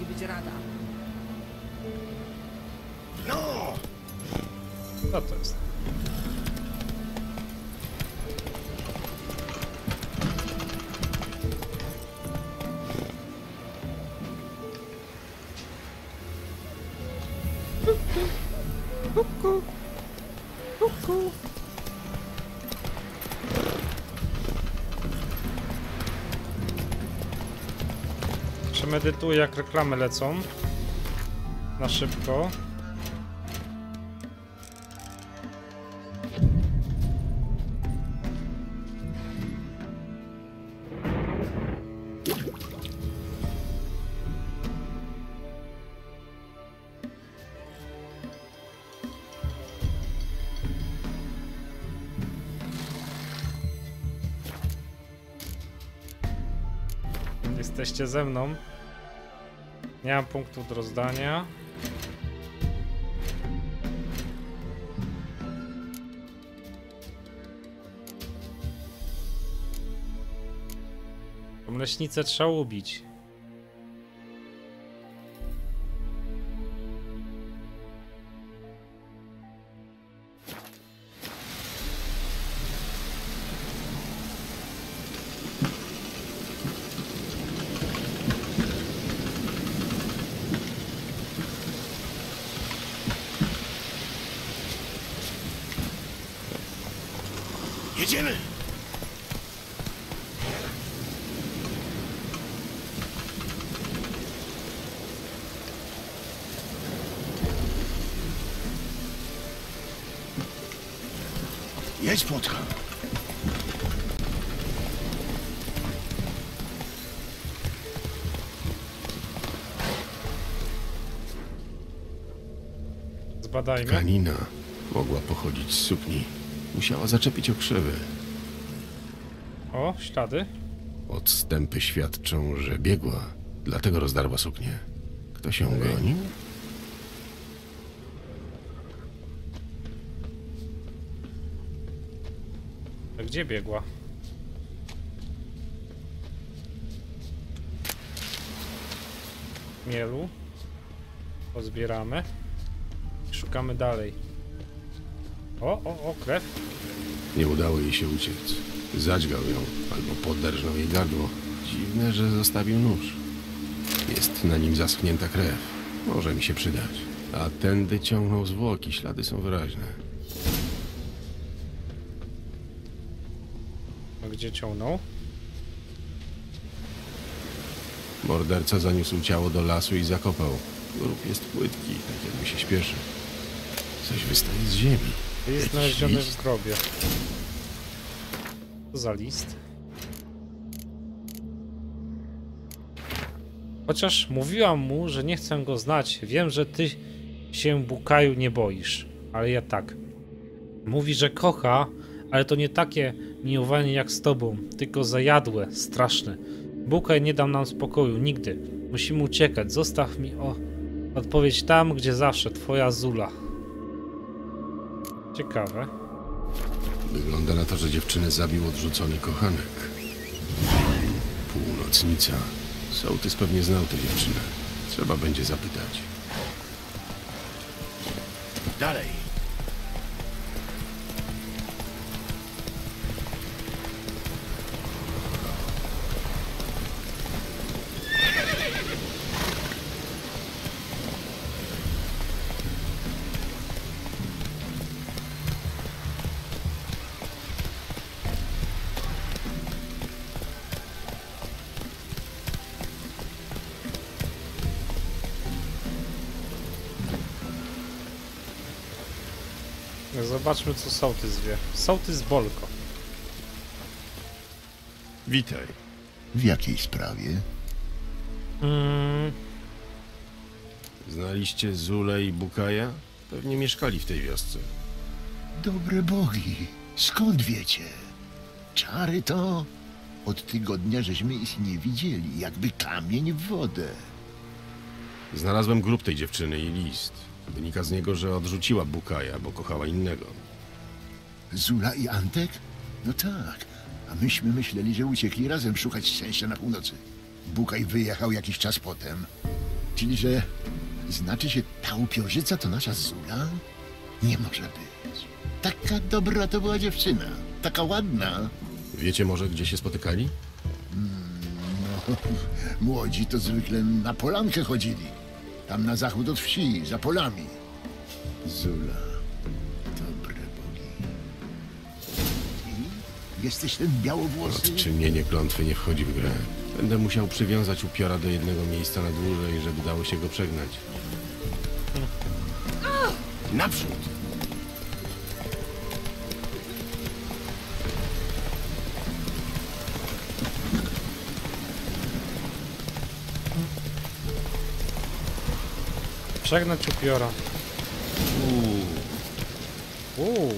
musi być rada. No! Co to Przemedytuję jak reklamy lecą. Na szybko. Jesteście ze mną. Nie mam punktu do rozdania. Leśnicę trzeba ubić. Jedziemy! Jedź, Płotka. Zbadajmy. Tkanina mogła pochodzić z sukni. Musiała zaczepić okrzywy. O, ślady. Odstępy świadczą, że biegła, dlatego rozdarła suknię. Ktoś ją gonił? A Gdzie biegła? Mielu. Pozbieramy. Szukamy dalej. O, o, o, krew. Nie udało jej się uciec. Zadźgał ją albo poderżnął jej gardło. Dziwne, że zostawił nóż. Jest na nim zaschnięta krew. Może mi się przydać. A tędy ciągną zwłoki, ślady są wyraźne. A gdzie ciągnął? Morderca zaniósł ciało do lasu i zakopał. Grób jest płytki, tak jakby się śpieszy. Coś wystaje z ziemi. Jest Jakiś znaleziony list? w grobie. Co za list? Chociaż mówiłam mu, że nie chcę go znać. Wiem, że ty się Bukaju nie boisz. Ale ja tak. Mówi, że kocha, ale to nie takie miłowanie jak z tobą, tylko zajadłe, straszne. Bukaj nie dam nam spokoju, nigdy. Musimy uciekać. Zostaw mi o odpowiedź tam, gdzie zawsze. Twoja Zula. Ciekawe. Wygląda na to, że dziewczynę zabił odrzucony kochanek. Północnica. Sołtys pewnie znał tę dziewczynę. Trzeba będzie zapytać. Dalej. Zobaczmy, co sołtys wie. Sołtys Bolko. Witaj. W jakiej sprawie? Mm, Znaliście Zulę i Bukaja? Pewnie mieszkali w tej wiosce. Dobre bogi, skąd wiecie? Czary to? Od tygodnia żeśmy ich nie widzieli, jakby kamień w wodę. Znalazłem grób tej dziewczyny i list. Wynika z niego, że odrzuciła Bukaja, bo kochała innego. Zula i Antek? No tak, a myśmy myśleli, że uciekli razem szukać szczęścia na północy. Bukaj wyjechał jakiś czas potem. Czyli, że znaczy się ta upiorzyca to nasza Zula? Nie może być. Taka dobra to była dziewczyna. Taka ładna. Wiecie może, gdzie się spotykali? No, młodzi to zwykle na polankę chodzili. Tam na zachód od wsi, za polami. Zula. Dobre bogi. I? Jesteś ten białowłosy? Odczynienie klątwy nie wchodzi w grę. Będę musiał przywiązać upiora do jednego miejsca na dłużej, żeby dało się go przegnać. Naprzód! Przegnać upiora. Uuu.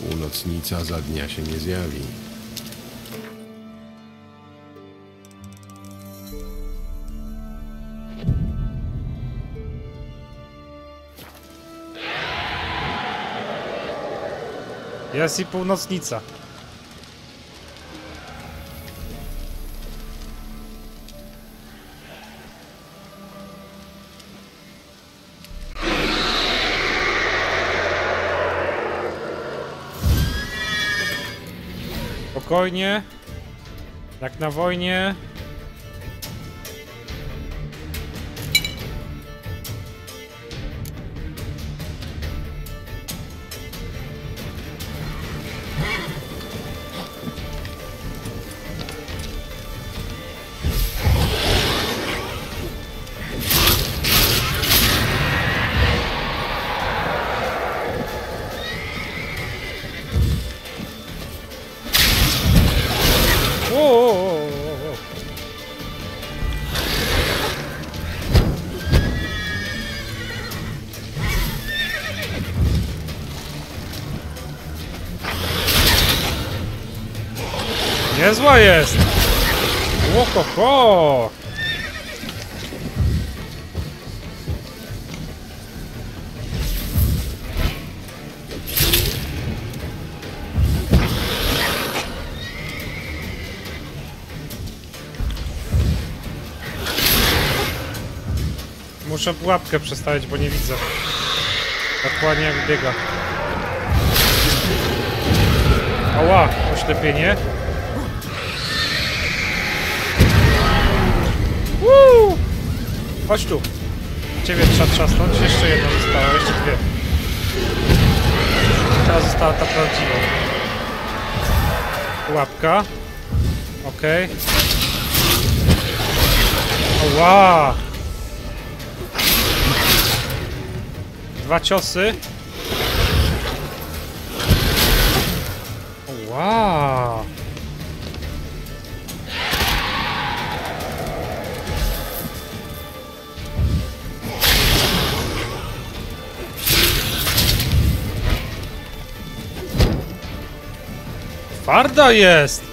Północnica za dnia się nie zjawi. Jest i północnica. Spokojnie. Jak na wojnie. Niezła jest! Ło, ho, ho. Muszę pułapkę przestawić, bo nie widzę. Dokładnie jak biega. Ała, oślepienie. Chodź tu. Ciebie trzeba trzasnąć. Jeszcze jedna została, jeszcze dwie. Teraz została ta prawdziwa. Pułapka. Okej. Ała! Dwa ciosy. Wow. Twarda jest!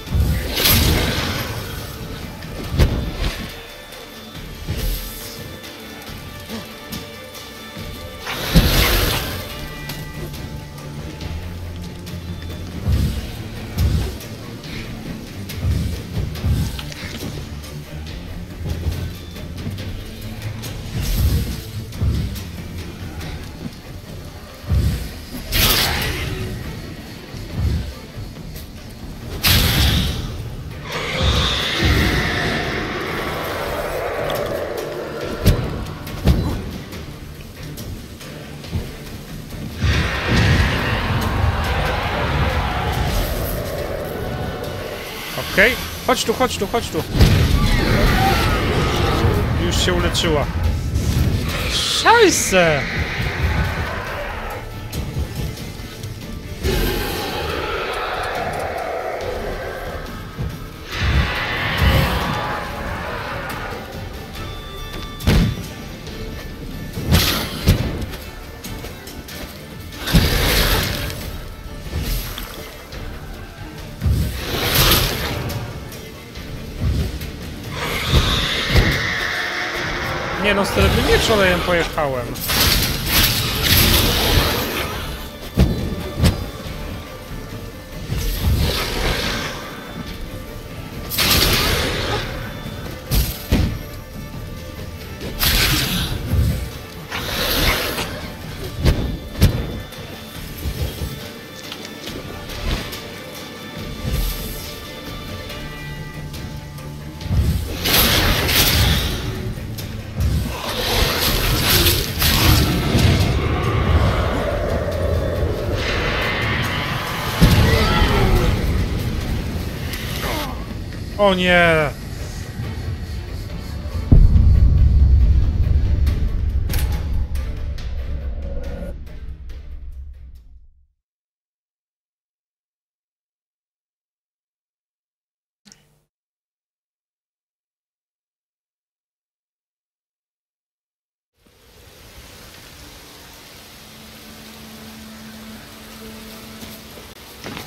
Chodź tu, chodź tu, chodź tu. Już się uleczyła. Szajse! No, z tym miecz olejem pojechałem. O nie!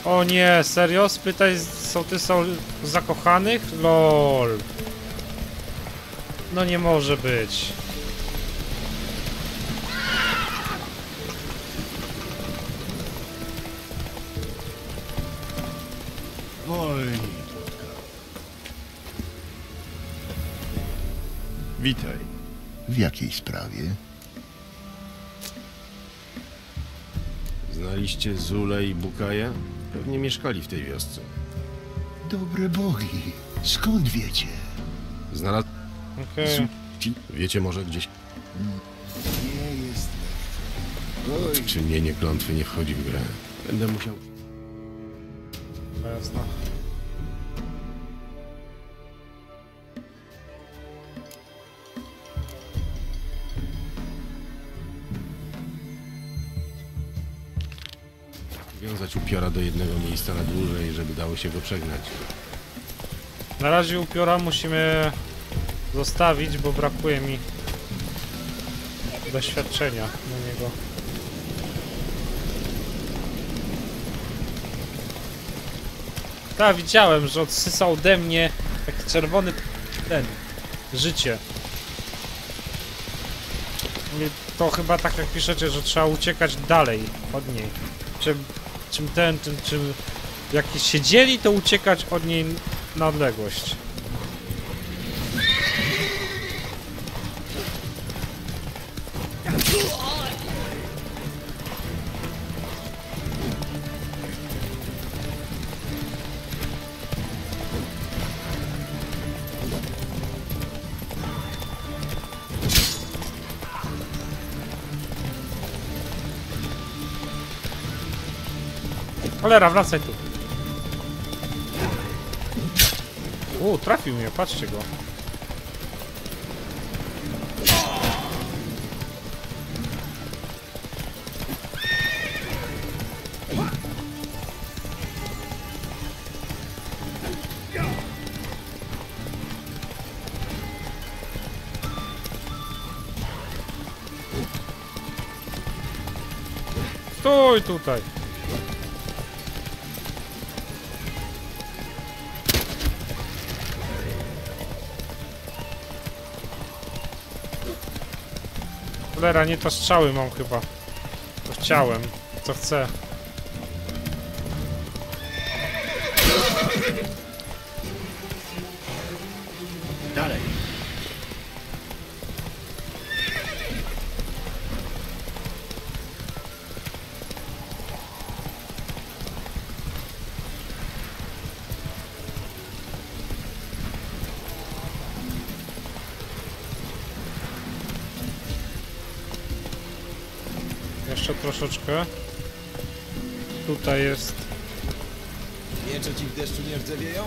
O nie, serio? Spytaj, są ty są zakochanych? LOL. No nie może być. Oj, Witaj. w jakiej sprawie? Znaliście Zulę i Bukaja? Pewnie mieszkali w tej wiosce. Dobre bogi, skąd wiecie? Znalazł... Okej. Wiecie może gdzieś... Nie jest Oj, Czynienie klątwy nie wchodzi w grę. Będę musiał... Jasne. Upiora do jednego miejsca na dłużej, żeby dało się go przegnać. Na razie upiora musimy zostawić, bo brakuje mi doświadczenia na niego. Tak, widziałem, że odsysał ode mnie taki czerwony ten życie. I to chyba tak jak piszecie, że trzeba uciekać dalej od niej. Czym, czym ten, czym, czym jak siedzieli, to uciekać od niej na odległość. Cholera, wracaj tu. U, trafił mnie, patrzcie go. Stój tutaj. Cholera, nie to strzały mam chyba. To chciałem. Co chcę. dalej. Troszeczkę. Tutaj jest. Miecze ci w deszczu nie rdzewieją?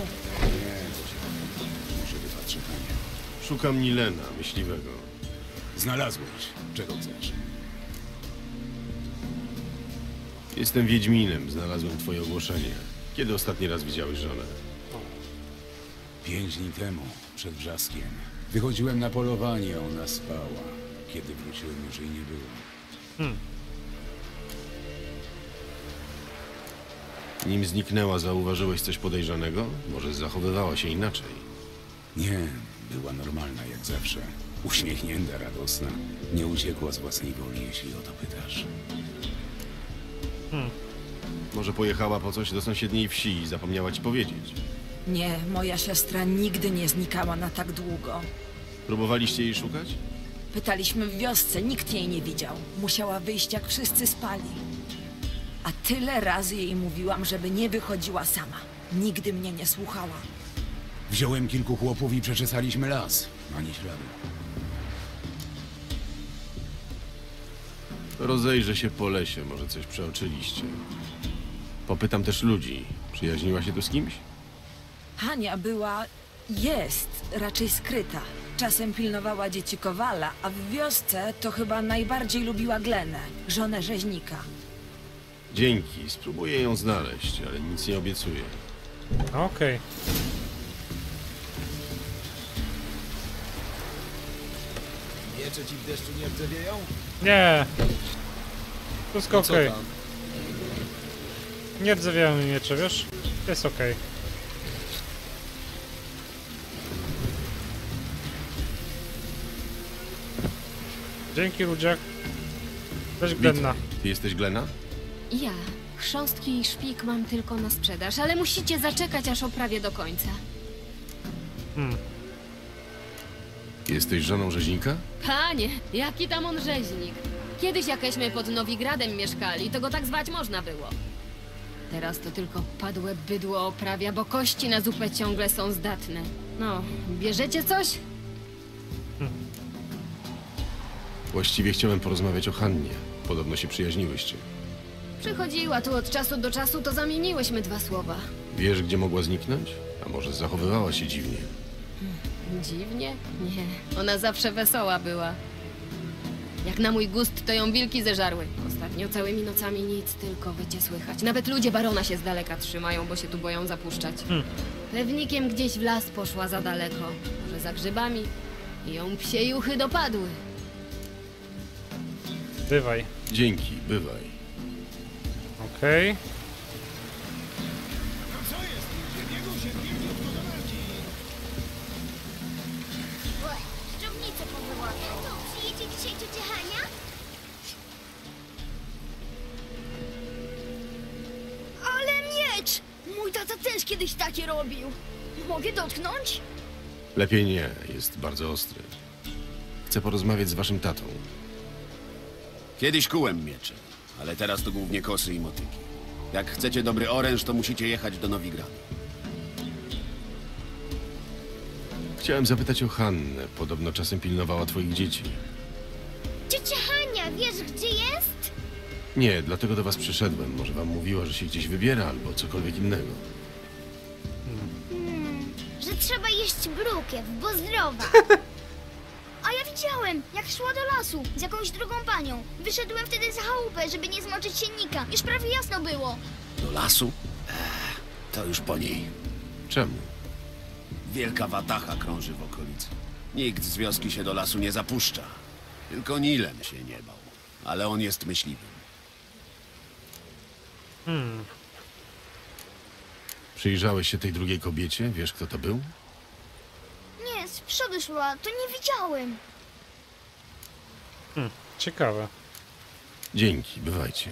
Muszę wypatrzeć na nie. Szukam Nilena, myśliwego. Znalazłeś. Czego chcesz? Jestem Wiedźminem, znalazłem twoje ogłoszenie. Kiedy ostatni raz widziałeś żonę? Pięć dni temu, przed wrzaskiem. Wychodziłem na polowanie, a ona spała. Kiedy wróciłem, już jej nie było. Nim zniknęła, zauważyłeś coś podejrzanego? Może zachowywała się inaczej? Nie, była normalna jak zawsze. Uśmiechnięta, radosna. Nie uciekła z własnej woli, jeśli o to pytasz. Może pojechała po coś do sąsiedniej wsi i zapomniała ci powiedzieć? Nie, moja siostra nigdy nie znikała na tak długo. Próbowaliście jej szukać? Pytaliśmy w wiosce, nikt jej nie widział. Musiała wyjść, jak wszyscy spali. A tyle razy jej mówiłam, żeby nie wychodziła sama. Nigdy mnie nie słuchała. Wziąłem kilku chłopów i przeczesaliśmy las. Ani śladu. Rozejrzę się po lesie, może coś przeoczyliście. Popytam też ludzi. Przyjaźniła się tu z kimś? Hania była, jest raczej skryta. Czasem pilnowała dzieci Kowala, a w wiosce to chyba najbardziej lubiła Glenę, żonę rzeźnika. Dzięki, spróbuję ją znaleźć, ale nic nie obiecuję. Okej. Miecze ci w deszczu nie rdzewieją? Nie. Wszystko No okej. tam? Nie rdzewiają mi miecze, wiesz? Jest okej. Dzięki, ludziak. Cześć, Glenna. Ty jesteś Glena? Ja. Chrząstki i szpik mam tylko na sprzedaż, ale musicie zaczekać, aż oprawię do końca. Jesteś żoną rzeźnika? Panie, jaki tam on rzeźnik. Kiedyś jakeśmy pod Nowigradem mieszkali, to go tak zwać można było. Teraz to tylko padłe bydło oprawia, bo kości na zupę ciągle są zdatne. No, bierzecie coś? Właściwie chciałem porozmawiać o Hannie. Podobno się przyjaźniłyście. Przychodziła tu od czasu do czasu, to zamieniłyśmy dwa słowa. Wiesz, gdzie mogła zniknąć? A może zachowywała się dziwnie? Dziwnie? Nie, ona zawsze wesoła była. Jak na mój gust, to ją wilki zeżarły. Ostatnio całymi nocami nic, tylko wycie słychać. Nawet ludzie barona się z daleka trzymają, bo się tu boją zapuszczać. Pewnikiem gdzieś w las poszła za daleko. Może za grzybami. I ją psie juchy dopadły. Bywaj. Dzięki, bywaj. Tata też kiedyś takie robił. Mogę dotknąć? Lepiej nie, jest bardzo ostry. Chcę porozmawiać z waszym tatą. Kiedyś kułem miecze, ale teraz to głównie kosy i motyki. Jak chcecie dobry oręż, to musicie jechać do Nowigradu. Chciałem zapytać o Hannę. Podobno czasem pilnowała twoich dzieci. Ciocia Hania, wiesz gdzie jest? Nie, dlatego do was przyszedłem. Może wam mówiła, że się gdzieś wybiera albo cokolwiek innego. Że trzeba jeść brukiew, bo zdrowa. Widziałem, jak szła do lasu z jakąś drugą panią. Wyszedłem wtedy za chałupę, żeby nie zmoczyć siennika. Już prawie jasno było. Do lasu? Ech, to już po niej. Czemu? Wielka watacha krąży w okolicy. Nikt z wioski się do lasu nie zapuszcza. Tylko Nilem się nie bał. Ale on jest myśliwym. Przyjrzałeś się tej drugiej kobiecie? Wiesz, kto to był? Nie, z przodu szła, to nie widziałem. Ciekawe. Dzięki, bywajcie.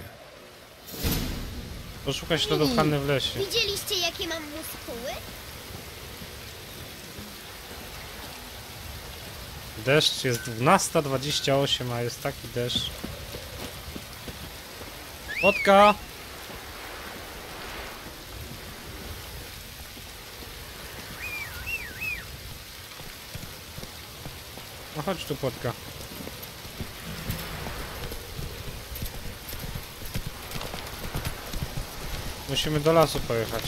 Poszukaj śladów Hanny w lesie. Widzieliście jakie mam muskuły? Deszcz jest 12.28, a jest taki deszcz. Spotka! No chodź tu, Płotka. Musimy do lasu pojechać.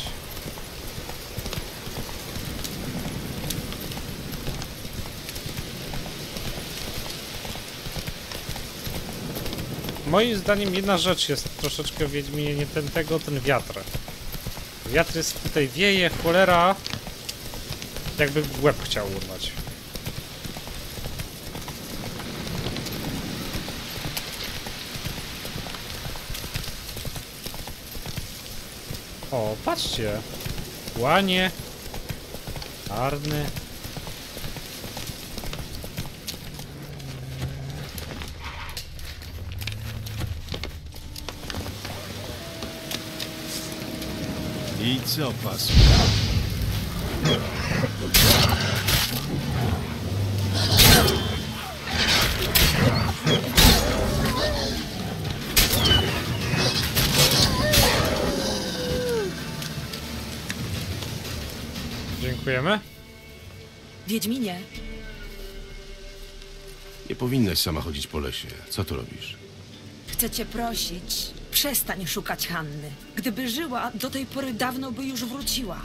Moim zdaniem jedna rzecz jest troszeczkę w Wiedźminie nie ten tego, ten wiatr. Wiatr jest tutaj wieje, cholera. Jakby łeb chciał urwać. O, patrzcie. Łanie. Czarny. I co, pas? Dziękujemy. Wiedźminie, Nie powinnaś sama chodzić po lesie. Co tu robisz? chcę cię prosić, przestań szukać Hanny. Gdyby żyła, do tej pory dawno by już wróciła.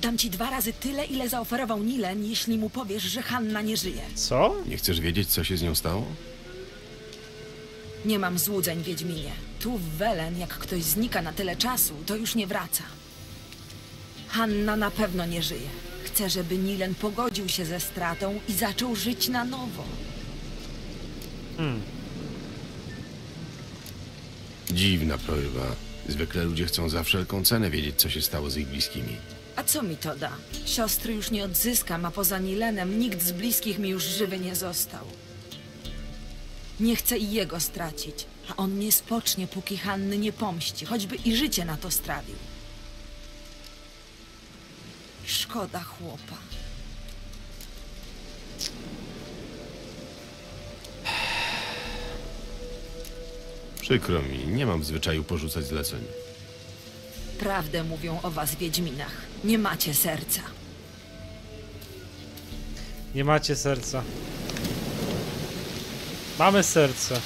Dam ci dwa razy tyle, ile zaoferował Nilen, jeśli mu powiesz, że Hanna nie żyje. Co? Nie chcesz wiedzieć, co się z nią stało? Nie mam złudzeń, Wiedźminie. Tu w Welen, jak ktoś znika na tyle czasu, to już nie wraca. Hanna na pewno nie żyje. Chcę, żeby Nilen pogodził się ze stratą i zaczął żyć na nowo. Dziwna proryba. Zwykle ludzie chcą za wszelką cenę wiedzieć, co się stało z ich bliskimi. A co mi to da? Siostry już nie odzyskam, a poza Nilenem nikt z bliskich mi już żywy nie został. Nie chcę i jego stracić, a on nie spocznie, póki Hanny nie pomści, choćby i życie na to strawił. Szkoda chłopa. Przykro mi, nie mam w zwyczaju porzucać zleceń. Prawdę mówią o was, Wiedźminach. Nie macie serca. Nie macie serca. Mamy serce.